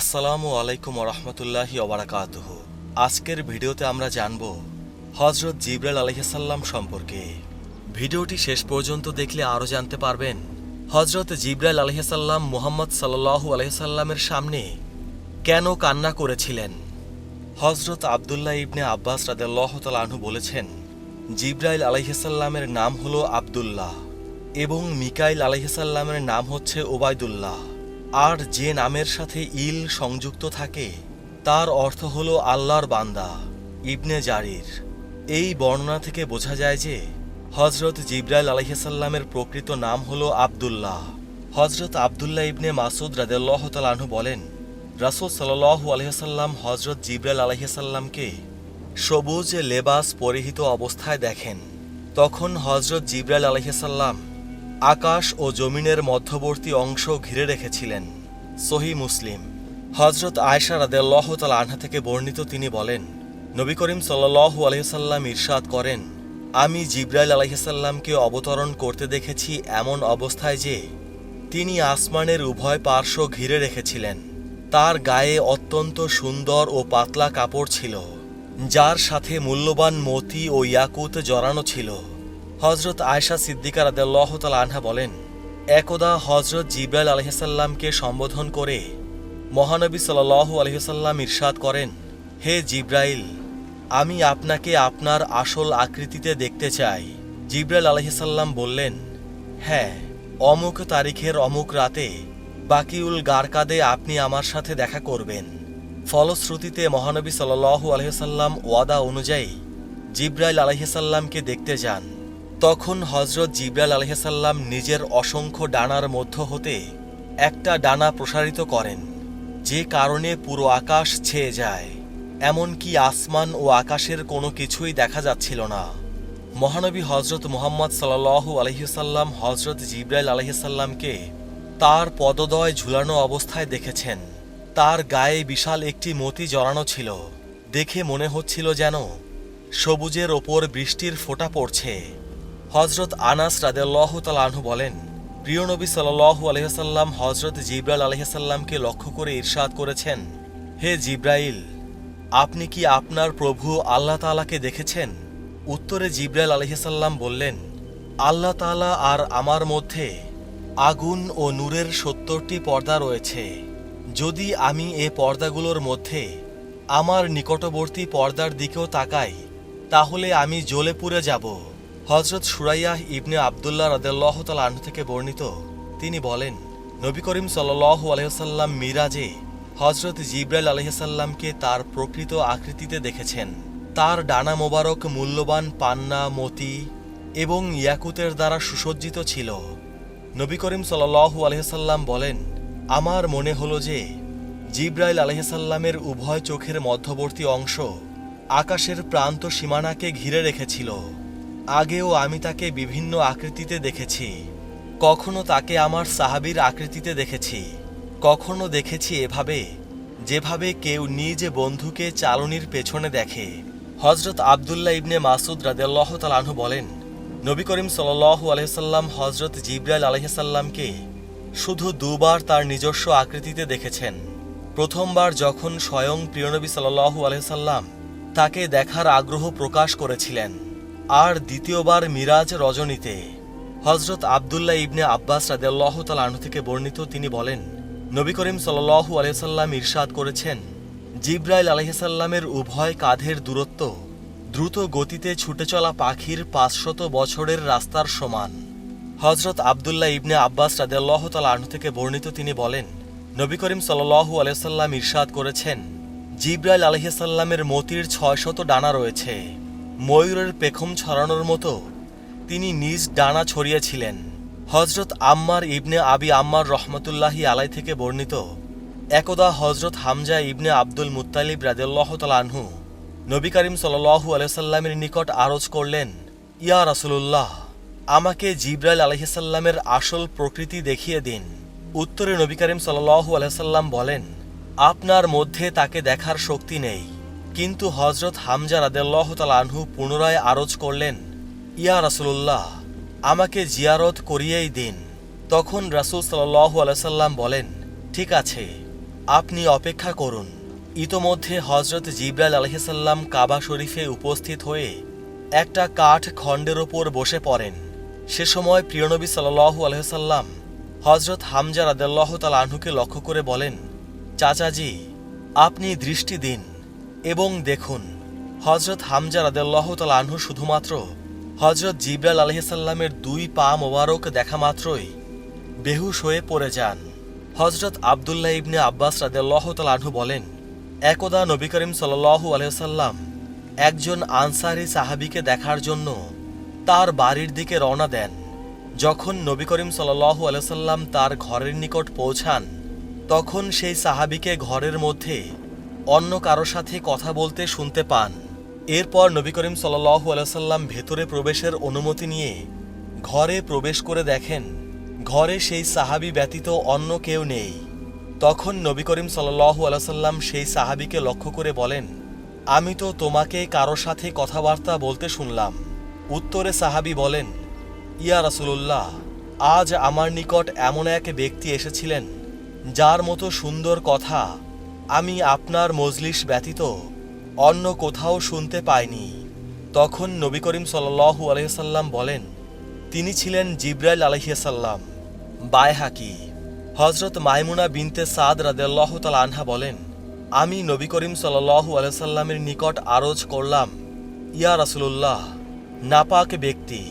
আসসালামু আলাইকুম রহমতুল্লাহি ওবরাকাতুহ আজকের ভিডিওতে আমরা জানব হজরত জিব্রাইল আলহিসাল্লাম সম্পর্কে। ভিডিওটি শেষ পর্যন্ত দেখলে আরও জানতে পারবেন হজরত জিব্রাইল আলহিসাল্লাম মুহাম্মদ সাল্লাহু আলহিসাল্লামের সামনে কেন কান্না করেছিলেন? হজরত আবদুল্লাহ ইবনে আব্বাস রাদেল্লাহ তালাহু বলেছেন, জিব্রাইল আলহিসাল্লামের নাম হলো আবদুল্লাহ এবং মিকাইল আলহিসাল্লামের নাম হচ্ছে ওবায়দুল্লাহ। আর যে নামের সাথে ইল সংযুক্ত থাকে, তার অর্থ হল আল্লাহর বান্দা, ইবনে জারির। এই বর্ণনা থেকে বোঝা যায় যে হজরত জিব্রাইল আলহিসাল্লামের প্রকৃত নাম হল আবদুল্লাহ। হজরত আবদুল্লাহ ইবনে মাসুদ রাদেল্লাহ তালাহু বলেন, রাসুল সাল্লাহু আলহিসাল্লাম হজরত জিব্রাইল আলহিসাল্লামকে সবুজ, লেবাস পরিহিত অবস্থায় দেখেন। তখন হজরত জিব্রাইল আলহিসাল্লাম আকাশ ও জমিনের মধ্যবর্তী অংশ ঘিরে রেখেছিলেন সহি মুসলিম। হজরত আয়সা রাদেল্লাহ তাল আনহা থেকে বর্ণিত তিনি বলেন, নবী করিম সাল্লাহু আলহিসাল্লাম ইরশাদ করেন, আমি জিব্রাইল আলহিসাল্লামকে অবতরণ করতে দেখেছি এমন অবস্থায় যে তিনি আসমানের উভয় পার্শ্ব ঘিরে রেখেছিলেন। তার গায়ে অত্যন্ত সুন্দর ও পাতলা কাপড় ছিল, যার সাথে মূল্যবান মতি ও ইয়াকুত জড়ানো ছিল। হজরত আয়সা সিদ্দিকা রাদেল্লাহ তাল আনহা বলেন, একদা হজরত জিব্রাইল আলহিসাল্লামকে সম্বোধন করে মহানবী সাল্লাহু আলহিসাল্লাম ইরশাদ করেন, হে জিব্রাইল, আমি আপনাকে আপনার আসল আকৃতিতে দেখতে চাই। জিব্রাইল আলহিসাল্লাম বললেন হ্যাঁ অমুক তারিখের অমুক রাতে বাকিউল গারকাদে আপনি আমার সাথে দেখা করবেন। ফলশ্রুতিতে মহানবী সাল্লাহু আলহিসাল্লাম ওয়াদা অনুযায়ী জিব্রাইল আলহিসাল্লামকে দেখতে যান। তখন হজরত জিব্রাইল আলহিসাল্লাম নিজের অসংখ্য ডানার মধ্য হতে একটা ডানা প্রসারিত করেন, যে কারণে পুরো আকাশ ছেয়ে যায়। এমনকি আসমান ও আকাশের কোনো কিছুই দেখা যাচ্ছিল না। মহানবী হজরত মুহাম্মদ সাল্লাহু আলহিসাল্লাম হজরত জিব্রাইল আলহিসাল্লামকে তার পদদয় ঝুলানো অবস্থায় দেখেছেন। তার গায়ে বিশাল একটি মতি জড়ানো ছিল। দেখে মনে হচ্ছিল যেন সবুজের ওপর বৃষ্টির ফোঁটা পড়ছে। হজরত আনাস রাদেল্লাহ তালাহু বলেন, প্রিয় নবী সাল্লাহু আলহিসাল্লাম হজরত জিব্রাইল আলহিসাল্লামকে লক্ষ্য করে ইরশাদ করেছেন। হে জিব্রাইল, আপনি কি আপনার প্রভু আল্লাহ তালাকে দেখেছেন? উত্তরে জিব্রাইল আলহিসাল্লাম বললেন, আল্লাহ তালা আর আমার মধ্যে আগুন ও নূরের সত্তরটি পর্দা রয়েছে। যদি আমি এ পর্দাগুলোর মধ্যে আমার নিকটবর্তী পর্দার দিকেও তাকাই, তাহলে আমি জ্বলে পুড়ে যাব। হজরত সুরাইয়াহ ইবনে আবদুল্লাহ রাদেল্লাহ তালাহ থেকে বর্ণিত, তিনি বলেন, নবী করিম সাল্লাহু আলহিসাল্লাম মিরাজে হজরত জিব্রাইল আলহিসাল্লামকে তার প্রকৃত আকৃতিতে দেখেছেন। তার ডানা মোবারক মূল্যবান পান্না, মতি এবং ইয়াকুতের দ্বারা সুসজ্জিত ছিল। নবী করিম সাল্লাহু আলহিসাল্লাম বলেন, আমার মনে হলো যে জিব্রাইল আলহিসাল্লামের উভয় চোখের মধ্যবর্তী অংশ আকাশের প্রান্ত সীমানাকে ঘিরে রেখেছিল। আগেও আমি তাকে বিভিন্ন আকৃতিতে দেখেছি। কখনো তাকে আমার সাহাবির আকৃতিতে দেখেছি। কখনো দেখেছি এভাবে, যেভাবে কেউ নিজ বন্ধুকে চালনির পেছনে দেখে। হজরত আবদুল্লাহ ইবনে মাসুদ রাদেল্লাহ তালাহু বলেন, নবী করিম সাল্লাহু আলহিসাল্লাম হজরত জিব্রাইল আলহিসাল্লামকে শুধু দুবার তার নিজস্ব আকৃতিতে দেখেছেন। প্রথমবার যখন স্বয়ং প্রিয়নবী সাল্লাহু আলহিসাল্লাম তাকে দেখার আগ্রহ প্রকাশ করেছিলেন। আর দ্বিতীয়বার মিরাজ রজনীতে। হজরত আবদুল্লাহ ইবনে আব্বাস রাদেল্লাহ তালাহু থেকে বর্ণিত তিনি বলেন, নবী করিম সাল্লাহু আলহিসাল্লাম ইরশাদ করেছেন। জিব্রাইল আলহিসাল্লামের উভয় কাঁধের দূরত্ব দ্রুত গতিতে ছুটে চলা পাখির পাঁচশত বছরের রাস্তার সমান। হজরত আবদুল্লাহ ইবনে আব্বাস রাদেল্লাহ তালাহু থেকে বর্ণিত তিনি বলেন, নবী করিম সাল্লাহু আলহিসাল্লাম ইরশাদ করেছেন। জিব্রাইল আলহিসাল্লামের মতির ছয়শত ডানা রয়েছে। ময়ূরের পেখম ছড়ানোর মতো তিনি নিজ ডানা ছড়িয়েছিলেন। হজরত আম্মার ইবনে আবি আম্মার রহমতুল্লাহি আলাই থেকে বর্ণিত একদা হজরত হামজা ইবনে আব্দুল মুত্তালিব রাদেল্লাহ তালানহু নবী করিম সাল্লাহু আলহিসাল্লামের নিকট আরজ করলেন, ইয়া রাসুলুল্লাহ, আমাকে জিব্রাইল আলহিসাল্লামের আসল প্রকৃতি দেখিয়ে দিন। উত্তরে নবী করিম সাল্লাহু আলহিসাল্লাম বলেন, আপনার মধ্যে তাকে দেখার শক্তি নেই। কিন্তু হজরত হামজা রাদেল্লাহ তালানহু পুনরায় আরজ করলেন, ইয়া রাসুলুল্লাহ, আমাকে জিয়ারত করিয়েই দিন। তখন রাসুল সাল্লাহু আলাইসাল্লাম বলেন, ঠিক আছে, আপনি অপেক্ষা করুন। ইতোমধ্যে হজরত জিব্রাইল আলহিসাল্লাম কাবা শরীফে উপস্থিত হয়ে একটা কাঠ খণ্ডের ওপর বসে পড়েন। সে সময় প্রিয়নবী সাল্লাহু আলহিসাল্লাম হজরত হামজা রাদাল্লাহ আহ্নুকে লক্ষ্য করে বলেন, চাচাজি, আপনি দৃষ্টি দিন। এবং দেখুন হজরত হামজা রাদাল্লাহ আহ্নু শুধুমাত্র হজরত জিব্রাইল আলহিসাল্লামের দুই পা মোবারক দেখা মাত্রই বেহুশ হয়ে পড়ে যান। হজরত আবদুল্লাহ ইবনে আব্বাস রাদেল্লাহ আনহু বলেন, একদা নবী করিম সাল্লাহু আলহাম একজন আনসারি সাহাবিকে দেখার জন্য তার বাড়ির দিকে রওনা দেন। যখন নবী করিম সাল্লাহু আলহাম তার ঘরের নিকট পৌঁছান, তখন সেই সাহাবিকে ঘরের মধ্যে অন্য কারও সাথে কথা বলতে শুনতে পান। এরপর নবী করিম সাল্লাহু আলহাম ভেতরে প্রবেশের অনুমতি নিয়ে ঘরে প্রবেশ করে দেখেন, ঘরে সেই সাহাবি ব্যতীত অন্য কেউ নেই। তখন নবী করিম সাল্লাহু আলাইসাল্লাম সেই সাহাবিকে লক্ষ্য করে বলেন, আমি তো তোমাকে কারও সাথে কথাবার্তা বলতে শুনলাম। উত্তরে সাহাবি বলেন, ইয়া রাসুলুল্লাহ, আজ আমার নিকট এমন এক ব্যক্তি এসেছিলেন, যার মতো সুন্দর কথা আমি আপনার মজলিস ব্যতীত অন্য কোথাও শুনতে পাইনি। তখন নবী করিম সাল্লাহু আলহিসাল্লাম বলেন, তিনি ছিলেন জিব্রাইল আলহিয়াসাল্লাম বায়হাকি। হজরত মাইমুনা বিনতে সাদ রাদেল্লাহ তাল আনহা বলেন, আমি নবী করিম সাল্লাহু আলসাল্লামের নিকট আরজ করলাম, ইয়া রাসুলুল্লাহ, নাপাক ব্যক্তি,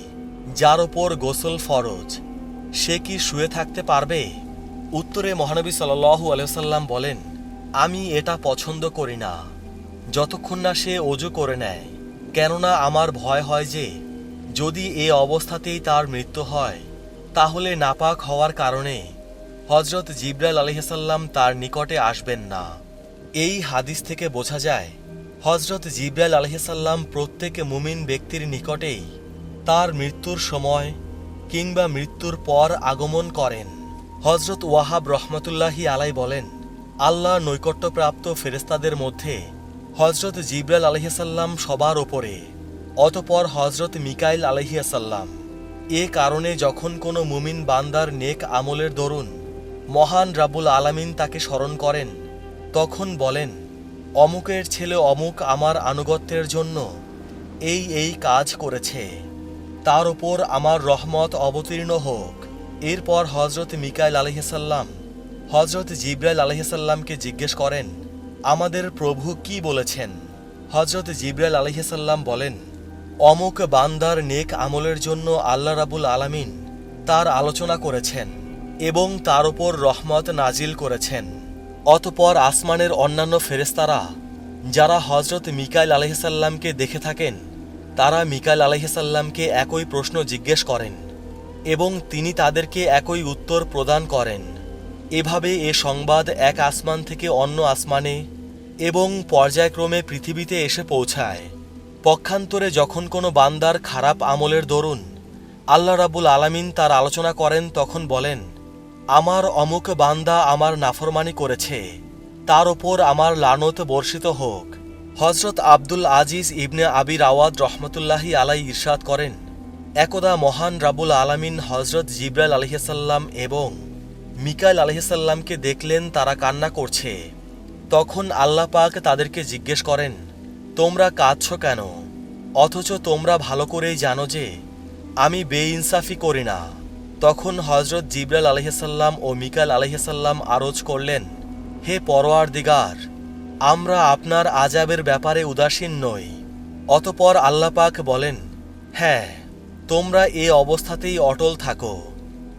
যার ওপর গোসল ফরজ, সে কি শুয়ে থাকতে পারবে? উত্তরে মহানবী সাল্লাহু আলসাল্লাম বলেন আমি এটা পছন্দ করি না। যতক্ষণ না সে অজু করে নেয়, কেননা আমার ভয় হয় যে, যদি এ অবস্থাতেই তার মৃত্যু হয়, তাহলে নাপাক হওয়ার কারণে হজরত জিব্রাইল আলহিসাল্লাম তার নিকটে আসবেন না। এই হাদিস থেকে বোঝা যায় হজরত জিব্রাইল আলহিসাল্লাম প্রত্যেক মুমিন ব্যক্তির নিকটেই তার মৃত্যুর সময় কিংবা মৃত্যুর পর আগমন করেন। হজরত ওয়াহাব রহমতুল্লাহি আলাই বলেন আল্লাহ নৈকট্যপ্রাপ্ত ফেরেস্তাদের মধ্যে হজরত জিব্রাইল আলহিসাল্লাম সবার ওপরে, অতপর হজরত মিকাইল আলহিয়াসাল্লাম এ কারণে যখন কোনো মুমিন বান্দার নেক আমলের দরুন মহান রাবুল আলামিন তাকে স্মরণ করেন, তখন বলেন, অমুকের ছেলে অমুক আমার আনুগত্যের জন্য এই এই কাজ করেছে। তার ওপর আমার রহমত অবতীর্ণ হোক। এরপর হজরত মিকাইল আলহিসাল্লাম হজরত জিব্রাইল আলহিসাল্লামকে জিজ্ঞেস করেন, আমাদের প্রভু কি বলেছেন? হজরত জিব্রাইল আলহিসাল্লাম বলেন, অমুক বান্দার নেক আমলের জন্য আল্লাহ রাবুল আলামিন তার আলোচনা করেছেন এবং তার উপর রহমত নাজিল করেছেন। অতপর আসমানের অন্যান্য ফেরেস্তারা যারা হজরত মিকাইল আলহিসাল্লামকে দেখে থাকেন, তারা মিকাইল আলহিসাল্লামকে একই প্রশ্ন জিজ্ঞেস করেন এবং তিনি তাদেরকে একই উত্তর প্রদান করেন। এভাবে এ সংবাদ এক আসমান থেকে অন্য আসমানে এবং পর্যায়ক্রমে পৃথিবীতে এসে পৌঁছায়। পক্ষান্তরে যখন কোনো বান্দার খারাপ আমলের দরুন আল্লাহ রাবুল আলামিন তার আলোচনা করেন, তখন বলেন, আমার অমুক বান্দা আমার নাফরমানি করেছে। তার ওপর আমার লানত বর্ষিত হোক। হজরত আব্দুল আজিজ ইবনে আবির আওয়াদ রহমতুল্লাহি আলাই ইরশাদ করেন, একদা মহান রাবুল আলামিন হজরত জিব্রাইল আলহিসাল্লাম এবং মিকাইল আলহিসাল্লামকে দেখলেন তারা কান্না করছে। তখন আল্লাহ পাক তাদেরকে জিজ্ঞেস করেন, তোমরা কাঁদছ কেন? অথচ তোমরা ভালো করেই জানো যে, আমি বেইনসাফি করি না। তখন হজরত জিবরাল আলহিসাল্লাম ও মিকাল আলহিসাল্লাম আরজ করলেন, হে পরোয়ার দিগার আমরা আপনার আজাবের ব্যাপারে উদাসীন নই। অতপর আল্লাপাক বলেন হ্যাঁ তোমরা এ অবস্থাতেই অটল থাকো।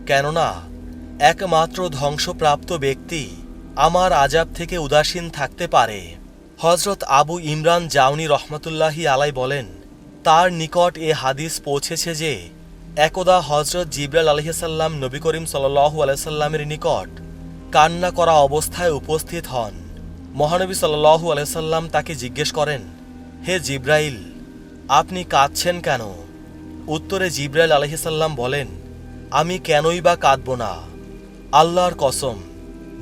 কেননা একমাত্র ধ্বংসপ্রাপ্ত ব্যক্তি আমার আজাব থেকে উদাসীন থাকতে পারে। হজরত আবু ইমরান জাউনি রহমতুল্লাহি আলাই বলেন, তার নিকট এ হাদিস পৌঁছেছে যে, একদা হজরত জিবরাল আলহিসাল্লাম নবী করিম সাল্লাহু আলাইসাল্লামের নিকট কান্না করা অবস্থায় উপস্থিত হন। মহানবী সাল্লাহু আলাইসাল্লাম তাকে জিজ্ঞেস করেন, হে জিব্রাইল, আপনি কাঁদছেন কেন? উত্তরে জিব্রাইল আলহিসাল্লাম বলেন, আমি কেনই বা কাঁদব না। আল্লাহর কসম,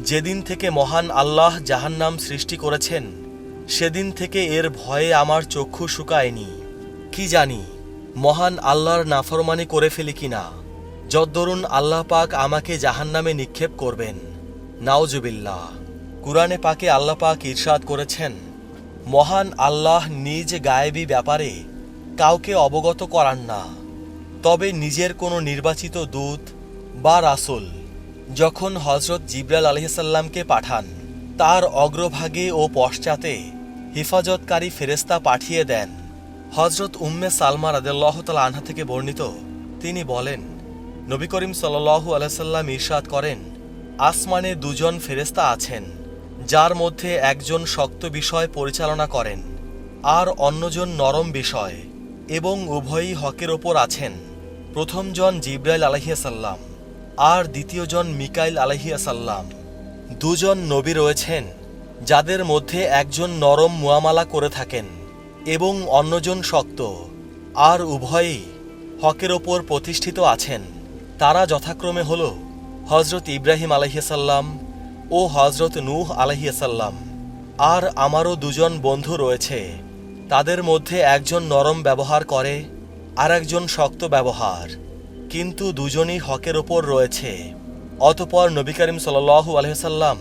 যেদিন থেকে মহান আল্লাহ জাহান্নাম সৃষ্টি করেছেন, সেদিন থেকে এর ভয়ে আমার চক্ষু শুকায়নি। কি জানি, মহান আল্লাহর নাফরমানি করে ফেলি কিনা যদ্দরুন আল্লাহ পাক আমাকে জাহান্নামে নিক্ষেপ করবেন। নাওজুবিল্লাহ কুরআনে পাকে আল্লাহ পাক ইরশাদ করেছেন, মহান আল্লাহ নিজ গায়েবী ব্যাপারে কাউকে অবগত করান না, তবে নিজের কোনো নির্বাচিত দূত বা রাসূল যখন হজরত জিব্রাল আলহিসাল্লামকে পাঠান, তার অগ্রভাগে ও পশ্চাতে হেফাজতকারী ফেরেস্তা পাঠিয়ে দেন। হজরত উম্মে সালমা রাদেল্লাহ তালা আনহা থেকে বর্ণিত, তিনি বলেন, নবী করিম সাল্লাহু আলাইসাল্লাম ইরশাদ করেন, আসমানে দুজন ফেরেস্তা আছেন, যার মধ্যে একজন শক্ত বিষয় পরিচালনা করেন, আর অন্যজন নরম বিষয় এবং উভয়ই হকের ওপর আছেন। প্রথমজন জিব্রাইল আলহিয়াসাল্লাম আর দ্বিতীয়জন মিকাইল আলহিয়াসাল্লাম দুজন নবী রয়েছেন, যাদের মধ্যে একজন নরম মুয়ামালা করে থাকেন এবং অন্যজন শক্ত। আর উভয়ই হকের ওপর প্রতিষ্ঠিত আছেন। তারা যথাক্রমে হল হজরত ইব্রাহিম আলহিয়াসাল্লাম ও হজরত নূহ আলহিয়াসাল্লাম আর আমারও দুজন বন্ধু রয়েছে, তাদের মধ্যে একজন নরম ব্যবহার করে আর একজন শক্ত ব্যবহার। কিন্তু দুজনই হকের ওপর রয়েছে। অতপর নবী করিম সাল্লু আলহিসাল্লাম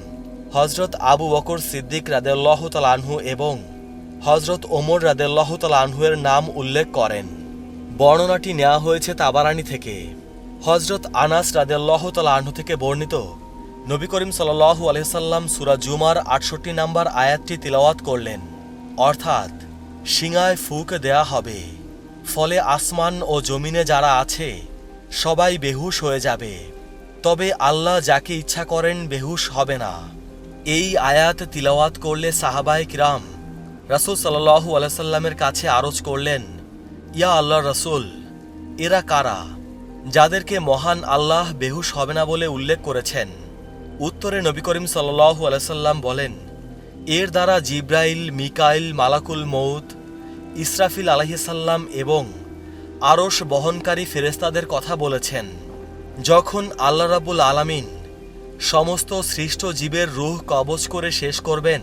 হজরত আবু বকর সিদ্দিক রাদেল্লাহ আনহু এবং হজরত ওমর রাদেল্লাহ আনহুয়ের নাম উল্লেখ করেন। বর্ণনাটি নেওয়া হয়েছে তাবারানি থেকে। হজরত আনাস রাদেল্লাহ আনহু থেকে বর্ণিত নবী করিম সাল্লাহু আলহিসাল্লাম সুরা জুমার আটষট্টি নাম্বার আয়াতটি তিলাওয়াত করলেন। অর্থাৎ সিঙায় ফুক দেয়া হবে। ফলে আসমান ও জমিনে যারা আছে সবাই বেহুশ হয়ে যাবে। তবে আল্লাহ যাকে ইচ্ছা করেন বেহুশ হবে না। এই আয়াত তিলাওয়াত করলে সাহাবাই কিরাম রাসুল সাল্লাহু আলাইসাল্লামের কাছে আরজ করলেন, ইয়া আল্লাহ রসুল, এরা কারা যাদেরকে মহান আল্লাহ বেহুশ হবে না বলে উল্লেখ করেছেন? উত্তরে নবী করিম সাল্লাহু আলাইসাল্লাম বলেন, এর দ্বারা জিব্রাইল, মিকাইল, মালাকুল মৌত ইসরাফিল আলহিসাল্লাম এবং আরশ বহনকারী ফেরেস্তাদের কথা বলেছেন, যখন আল্লাহ রাবুল আলামিন সমস্ত সৃষ্ট জীবের রুহ কবজ করে শেষ করবেন,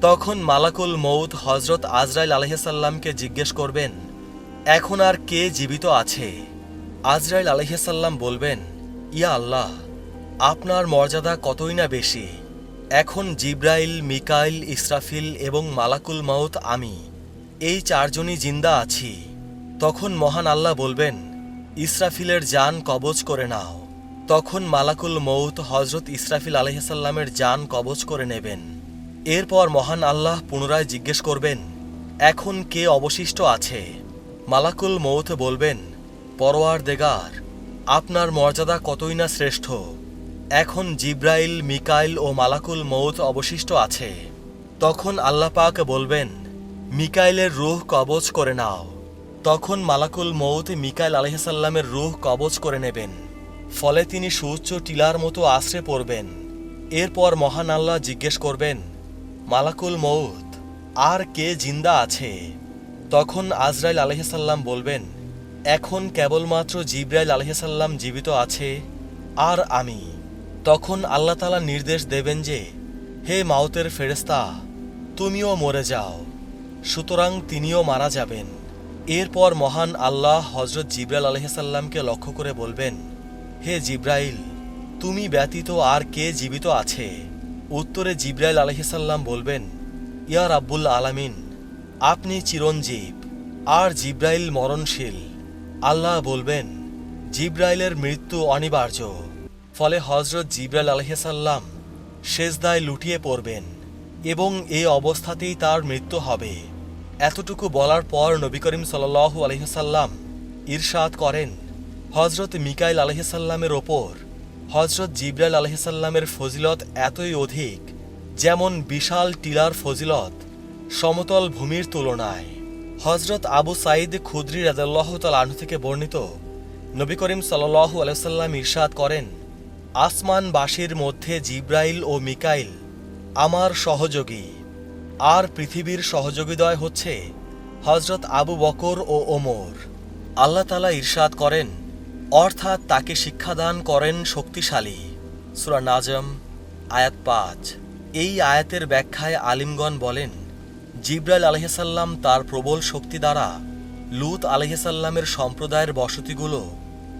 তখন মালাকুল মৌত হজরত আজরাইল আলহিসাল্লামকে জিজ্ঞেস করবেন, এখন আর কে জীবিত আছে? আজরাইল আলহিসাল্লাম বলবেন, ইয়া আল্লাহ, আপনার মর্যাদা কতই না বেশি? এখন জিব্রাইল, মিকাইল, ইসরাফিল এবং মালাকুল মাউত আমি, এই চারজনই জিন্দা আছি। তখন মহান আল্লাহ বলবেন, ইসরাফিলের যান কবজ করে নাও। তখন মালাকুল মৌত হজরত ইসরাফিল আলহিসাল্লামের যান কবজ করে নেবেন। এরপর মহান আল্লাহ পুনরায় জিজ্ঞেস করবেন, এখন কে অবশিষ্ট আছে? মালাকুল মৌত বলবেন পরোয়ার দেগার আপনার মর্যাদা কতই না শ্রেষ্ঠ? এখন জিব্রাইল, মিকাইল ও মালাকুল মৌত অবশিষ্ট আছে। তখন আল্লাহ পাক বলবেন, মিকাইলের রুহ কবজ করে নাও। তখন মালাকুল মৌত মিকাইল আলহিসাল্লামের রুহ কবজ করে নেবেন। ফলে তিনি সুউচ্চ টিলার মতো আশ্রে পড়বেন। এরপর মহান আল্লাহ জিজ্ঞেস করবেন, মালাকুল মৌত আর কে জিন্দা আছে? তখন আজরাইল আলহিসাল্লাম বলবেন, এখন কেবলমাত্র জিব্রাইল আলহিসাল্লাম জীবিত আছে, আর আমি। তখন আল্লাহ তালা নির্দেশ দেবেন যে, হে মাউতের ফেরেস্তা তুমিও মরে যাও, সুতরাং তিনিও মারা যাবেন। এরপর মহান আল্লাহ হজরত জিব্রাইল আলহিসাল্লামকে লক্ষ্য করে বলবেন, হে জিব্রাইল, তুমি ব্যতীত আর কে জীবিত আছে? উত্তরে জিব্রাইল আলহিসাল্লাম বলবেন, ইয়া রাব্বুল আলামিন, আপনি চিরঞ্জীব, আর জিব্রাইল মরণশীল। আল্লাহ বলবেন, জিব্রাইলের মৃত্যু অনিবার্য, ফলে হজরত জিব্রাইল আলহিসাল্লাম শেষদায় লুটিয়ে পড়বেন এবং এই অবস্থাতেই তার মৃত্যু হবে। এতটুকু বলার পর নবী করিম সাল্লাহ আলহিসাল্লাম ইরশাদ করেন। হজরত মিকাইল আলহিসাল্লামের ওপর হজরত জিব্রাইল আলহিসাল্লামের ফজিলত এতই অধিক যেমন বিশাল টিলার ফজিলত সমতল ভূমির তুলনায়। হজরত আবু সাইদ খুদ্রি রাজাল্লাহ তাল আনহু থেকে বর্ণিত নবী করিম সাল্লাহু আলাইসাল্লাম ইরশাদ করেন আসমানবাসীর মধ্যে জিব্রাইল ও মিকাইল আমার সহযোগী। আর পৃথিবীর সহযোগীদয় হচ্ছে হজরত আবু বকর ও ওমর। আল্লাহ তালা ইরশাদ করেন, অর্থাৎ তাকে শিক্ষাদান করেন শক্তিশালী। সুরা নাজম, আয়াত পাঁচ। এই আয়াতের ব্যাখ্যায় আলিমগণ বলেন, জিব্রাইল আলহিসাল্লাম তার প্রবল শক্তি দ্বারা লুত আলহিসাল্লামের সম্প্রদায়ের বসতিগুলো,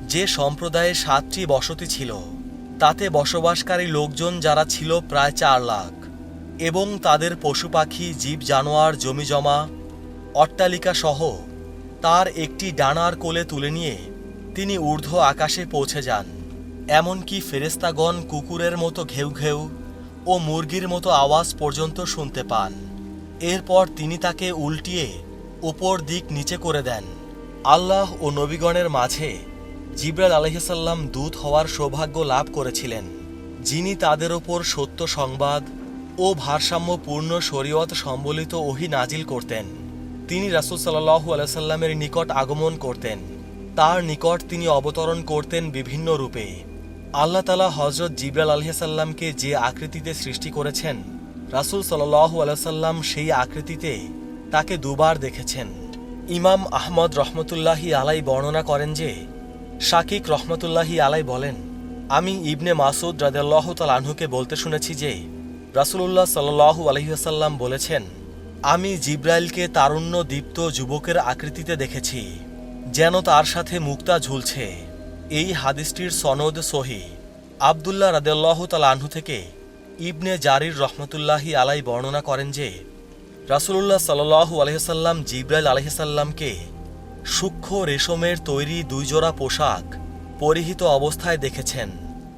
যে সম্প্রদায়ে সাতটি বসতি ছিল, তাতে বসবাসকারী লোকজন যারা ছিল প্রায় চার লাখ। এবং তাদের পশু পাখি, জীব জানোয়ার, জমি জমা, অট্টালিকা সহ তার একটি ডানার কোলে তুলে নিয়ে তিনি ঊর্ধ্ব আকাশে পৌঁছে যান। এমনকি ফেরেস্তাগণ কুকুরের মতো ঘেউ ঘেউ ও মুরগির মতো আওয়াজ পর্যন্ত শুনতে পান। এরপর তিনি তাকে উল্টিয়ে উপর দিক নিচে করে দেন। আল্লাহ ও নবীগণের মাঝে জিব্রাল আলহিসাল্লাম দূত হওয়ার সৌভাগ্য লাভ করেছিলেন, যিনি তাদের ওপর সত্য সংবাদ ও ভারসাম্যপূর্ণ শরীয়ত সম্বলিত ওহি নাজিল করতেন। তিনি রাসুল সাল্লাহু আলাইসাল্লামের নিকট আগমন করতেন। তার নিকট তিনি অবতরণ করতেন বিভিন্ন রূপে। আল্লাহ তালা হজরত জিব্রাল আলহিসাল্লামকে যে আকৃতিতে সৃষ্টি করেছেন, রাসুল সাল্লাহু আলাইসাল্লাম সেই আকৃতিতে তাকে দুবার দেখেছেন। ইমাম আহমদ রহমতুল্লাহি আলাই বর্ণনা করেন যে, শাকিক রহমতুল্লাহি আলাই বলেন, আমি ইবনে মাসুদ রাদেল্লাহ তালাহুকে বলতে শুনেছি যে রাসুলুল্লাহ সাল্লু আলহিহাসাল্লাম বলেছেন, আমি জিব্রাইলকে তারুণ্য দীপ্ত যুবকের আকৃতিতে দেখেছি, যেন তার সাথে মুক্তা ঝুলছে। এই হাদিসটির সনদ সহি। আবদুল্লাহ রাদেল্লাহ তালাহু থেকে ইবনে জারির রহমতুল্লাহি আলাই বর্ণনা করেন যে, রাসুলুল্লাহ সাল্লু আলহিসাল্লাম জিব্রাইল আলহিসাল্লামকে সূক্ষ্ম রেশমের তৈরি দুইজোড়া পোশাক পরিহিত অবস্থায় দেখেছেন।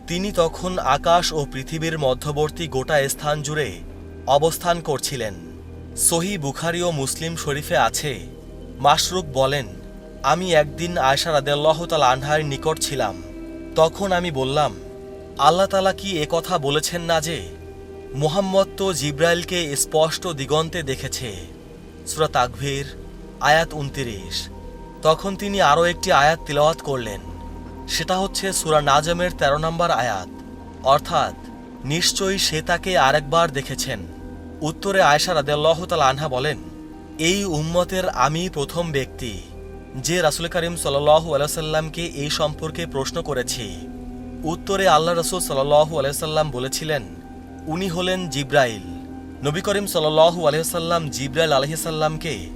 তিনি তখন আকাশ ও পৃথিবীর মধ্যবর্তী গোটা স্থান জুড়ে অবস্থান করছিলেন। সহি বুখারি ও মুসলিম শরীফে আছে, মাশরুক বলেন, আমি একদিন আয়সা রাদেল্লাহ তাল আনহার নিকট ছিলাম। তখন আমি বললাম, আল্লাহ তালা কি কথা বলেছেন না যে, মুহাম্মদ তো জিব্রাইলকে স্পষ্ট দিগন্তে দেখেছে? সুরা তাকভীর আয়াত উনতিরিশ। তখন তিনি আরও একটি আয়াত তিলাওয়াত করলেন। সেটা হচ্ছে সুরা নাজমের ১৩ নম্বর আয়াত। অর্থাৎ, নিশ্চয়ই সে তাকে আরেকবার দেখেছেন। উত্তরে আয়সা রাদেল্লাহ তাল আনহা বলেন, এই উম্মতের আমি প্রথম ব্যক্তি যে রাসুল করিম সাল্লাহু আলাইসাল্লামকে এই সম্পর্কে প্রশ্ন করেছি। উত্তরে আল্লাহ রসুল সাল্লাহু আলাইসাল্লাম বলেছিলেন, উনি হলেন জিব্রাইল। নবী করিম সাল্লাহু আলহিসাল্লাম জিব্রাইল আলহিসাল্লামকে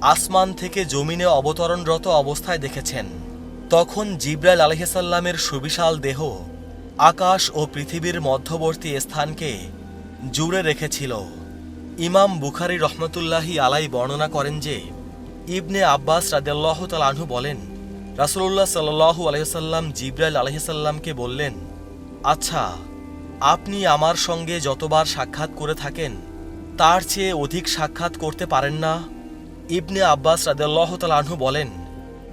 আসমান থেকে জমিনে অবতরণরত অবস্থায় দেখেছেন। তখন জিব্রাইল আলহিসাল্লামের সুবিশাল দেহ আকাশ ও পৃথিবীর মধ্যবর্তী স্থানকে জুড়ে রেখেছিল। ইমাম বুখারি রহমতুল্লাহি আলাই বর্ণনা করেন যে, ইবনে আব্বাস রাদেল্লাহ তালাহু বলেন রাসুল্লাহ সাল্লাহু আলহিসাল্লাম জিব্রাইল আলহিসাল্লামকে বললেন আচ্ছা আপনি আমার সঙ্গে যতবার সাক্ষাৎ করে থাকেন, তার চেয়ে অধিক সাক্ষাৎ করতে পারেন না? ইবনে আব্বাস রাদেল্লাহ তালাহু বলেন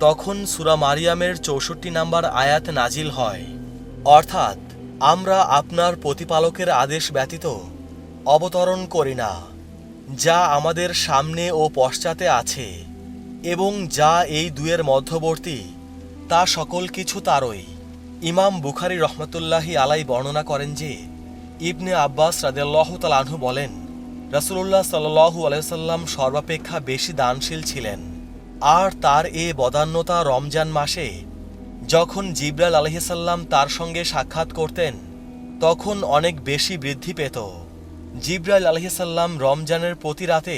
তখন সুরা মারিয়ামের চৌষট্টি নাম্বার আয়াত নাজিল হয়। অর্থাৎ, আমরা আপনার প্রতিপালকের আদেশ ব্যতীত অবতরণ করি না, যা আমাদের সামনে ও পশ্চাতে আছে এবং যা এই দুয়ের মধ্যবর্তী, তা সকল কিছু তারই। ইমাম বুখারি রহমতুল্লাহি আলাই বর্ণনা করেন যে, ইবনে আব্বাস রাদেল্লাহ তালাহু বলেন রাসুল্লাহ সাল্লু আলাইসাল্লাম সর্বাপেক্ষা বেশি দানশীল ছিলেন। আর তার এ বদান্যতা রমজান মাসে, যখন জিব্রাল আলহিসাল্লাম তার সঙ্গে সাক্ষাৎ করতেন, তখন অনেক বেশি বৃদ্ধি পেত। জিব্রাইল আলহিসাল্লাম রমজানের প্রতি রাতে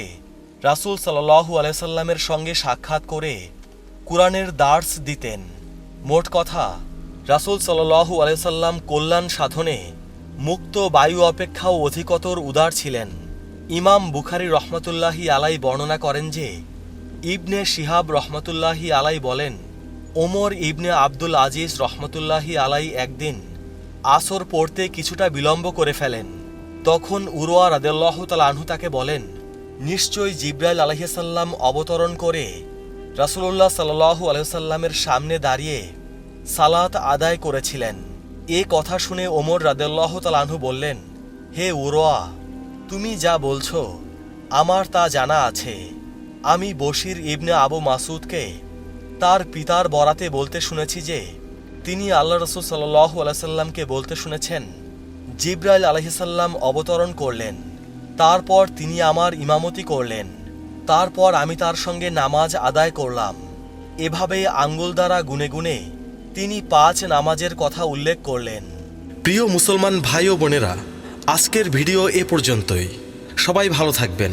রাসুল সাল্লাহু আলাইসাল্লামের সঙ্গে সাক্ষাৎ করে কুরআনের দার্স দিতেন। মোট কথা, রাসুল সাল্লাহু আলাইসাল্লাম কল্যাণ সাধনে মুক্ত বায়ু অপেক্ষাও অধিকতর উদার ছিলেন। ইমাম বুখারি রহমতুল্লাহি আলাই বর্ণনা করেন যে ইবনে শিহাব রহমতুল্লাহি আলাই বলেন, ওমর ইবনে আব্দুল আজিজ রহমতুল্লাহি আলাই একদিন আসর পড়তে কিছুটা বিলম্ব করে ফেলেন। তখন উরোয়া রাদেল্লাহ তালাহু তাকে বলেন, নিশ্চয়ই জিব্রাইল আলহিসাল্লাম অবতরণ করে রাসুল্লাহ সাল্লাহু আলহিসাল্লামের সামনে দাঁড়িয়ে সালাত আদায় করেছিলেন। এ কথা শুনে ওমর রাদেল্লাহ তালাহু বললেন, হে উরোয়া তুমি যা বলছো, আমার তা জানা আছে। আমি বশির ইবনে আবু মাসুদকে তার পিতার বরাতে বলতে শুনেছি যে, তিনি আল্লাহ রসুল সাল্লাহ আলাইসাল্লামকে বলতে শুনেছেন, জিব্রাইল আলহিসাল্লাম অবতরণ করলেন, তারপর তিনি আমার ইমামতি করলেন, তারপর আমি তার সঙ্গে নামাজ আদায় করলাম। এভাবে আঙ্গুল দ্বারা গুনে গুনে তিনি পাঁচ নামাজের কথা উল্লেখ করলেন। প্রিয় মুসলমান ভাই ও বোনেরা, আজকের ভিডিও এ পর্যন্তই। সবাই ভালো থাকবেন।